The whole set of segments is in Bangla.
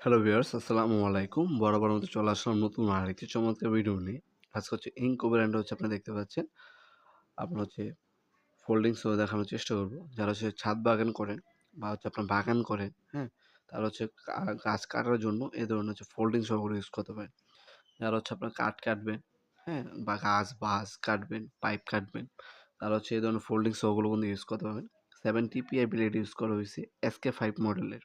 হ্যালো ভিউয়ার্স আসসালামু আলাইকুম বরাবর মতো চলে আসলাম নতুন আরেকটি চমৎকার ভিডিও নিয়ে। আজকে হচ্ছে ইঙ্কো ব্র্যান্ডে হচ্ছে আপনি দেখতে পাচ্ছেন। আপনার হচ্ছে ফোল্ডিং শো দেখানোর চেষ্টা করব। যারা হচ্ছে ছাদ বাগান করেন বা হচ্ছে আপনার বাগান করেন হ্যাঁ তারা হচ্ছে গাছ কাটার জন্য এ ধরনের হচ্ছে ফোল্ডিং শোগুলো ইউজ করতে পারেন। যারা হচ্ছে আপনার কাঠ কাটবেন হ্যাঁ বা গাছ বাস কাটবেন, পাইপ কাটবেন, তারা হচ্ছে এ ধরনের ফোল্ডিং শোগুলো কিন্তু ইউজ করতে পারবেন। সেভেন টিপিআই ব্লেড ইউজ করা হয়েছে এসকে ফাইভ মডেলের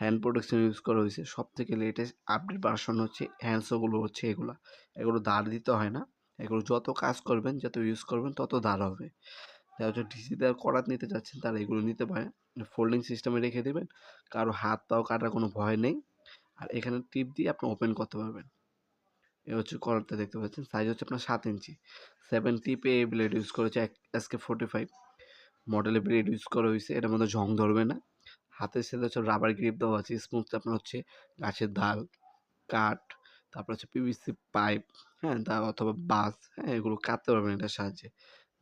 হ্যান্ড প্রোটেকশন ইউজ করা হয়েছে সব থেকে লেটেস্ট আপডেট ভার্সন হচ্ছে হ্যান্ডসোগুলো হচ্ছে এগুলো। এগুলো দাঁড় দিতে হয় না। এগুলো যত কাজ করবেন, যত ইউজ করবেন, তত দাঁড় হবে। যারা হচ্ছে ডিসিতে করাত নিতে চাচ্ছেন তারা এগুলো নিতে পারেন। ফোল্ডিং সিস্টেমে রেখে দেবেন। কারও হাত পাও কাটার কোনো ভয় নেই। আর এখানে টিপ দিয়ে আপনি ওপেন করতে পারবেন। এ হচ্ছে করারটা দেখতে পাচ্ছেন। সাইজ হচ্ছে আপনার সাত ইঞ্চি। সেভেন টিপে এই ব্লেড ইউজ করেছে এসকে ফোর্টি ফাইভ মডেলের ব্লেড ইউজ করা হয়েছে এটার মধ্যে জং ধরবে না। হাতের সাথে হচ্ছে রাবার গ্রিপ দেওয়া আছে স্মুথ আপনার হচ্ছে গাছের ডাল, কাঠ, তারপর হচ্ছে পিভিসি পাইপ হ্যাঁ তা অথবা বাস হ্যাঁ এগুলো কাটতে পারবেন এটার সাহায্যে।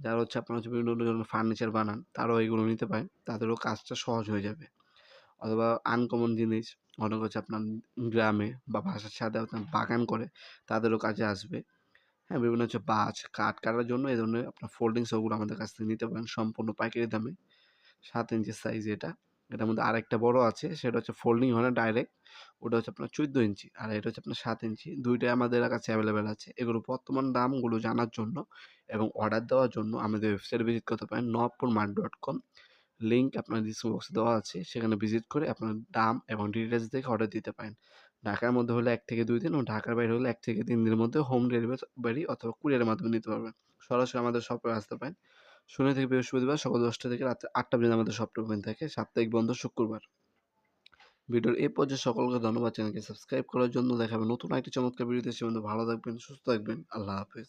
যারা হচ্ছে আপনার হচ্ছে বিভিন্ন ধরনের ফার্নিচার বানান, তারাও এগুলো নিতে পারেন, তাদেরও কাজটা সহজ হয়ে যাবে। অথবা আনকমন জিনিস, অনেক হচ্ছে আপনার গ্রামে বা বাসার সাথে আপনার বাগান করে, তাদেরও কাজে আসবে। হ্যাঁ বিভিন্ন হচ্ছে বাজ কাঠ কাটার জন্য এই ধরনের আপনার ফোল্ডিং আমাদের কাছ থেকে নিতে পারেন, সম্পূর্ণ পাইকারি দামে, সাত ইঞ্চির সাইজ এটা। এটার মধ্যে আরেকটা বড় আছে, সেটা হচ্ছে ফোল্ডিং হয় না ডাইরেক্ট ওটা হচ্ছে আপনার চোদ্দ ইঞ্চি, আর এটা হচ্ছে আপনার সাত ইঞ্চি। দুইটাই আমাদের কাছে অ্যাভেলেবেল আছে। এগুলো বর্তমান দামগুলো জানার জন্য এবং অর্ডার দেওয়ার জন্য আমাদের ওয়েবসাইট ভিজিট করতে পারেন Nabapur mart dot com link আপনার ডিসক্রিপশন বক্সে দেওয়া আছে, সেখানে ভিজিট করে আপনার দাম এবং ডিটেলস দেখে অর্ডার দিতে পারেন। ঢাকার মধ্যে হলে এক থেকে দুই দিন এবং ঢাকার বাইরে হলে এক থেকে তিন দিনের মধ্যে হোম ডেলিভারি অথবা কুরিয়ারের মাধ্যমে নিতে পারবেন। সরাসরি আমাদের শপে আসতে পারেন। শনি থেকে বৃহস্পতিবার সকাল দশটা থেকে রাত আটটা পর্যন্ত আমাদের ওপেন থাকে। সাপ্তাহিক বন্ধ শুক্রবার। ভিডিওর এই পর্যায়ে সকলকে ধন্যবাদ চ্যানেলকে সাবস্ক্রাইব করার জন্য। দেখাবেন নতুন একটি চমৎকার ভিডিওতে সে ভালো থাকবেন, সুস্থ থাকবেন। আল্লাহ হাফেজ।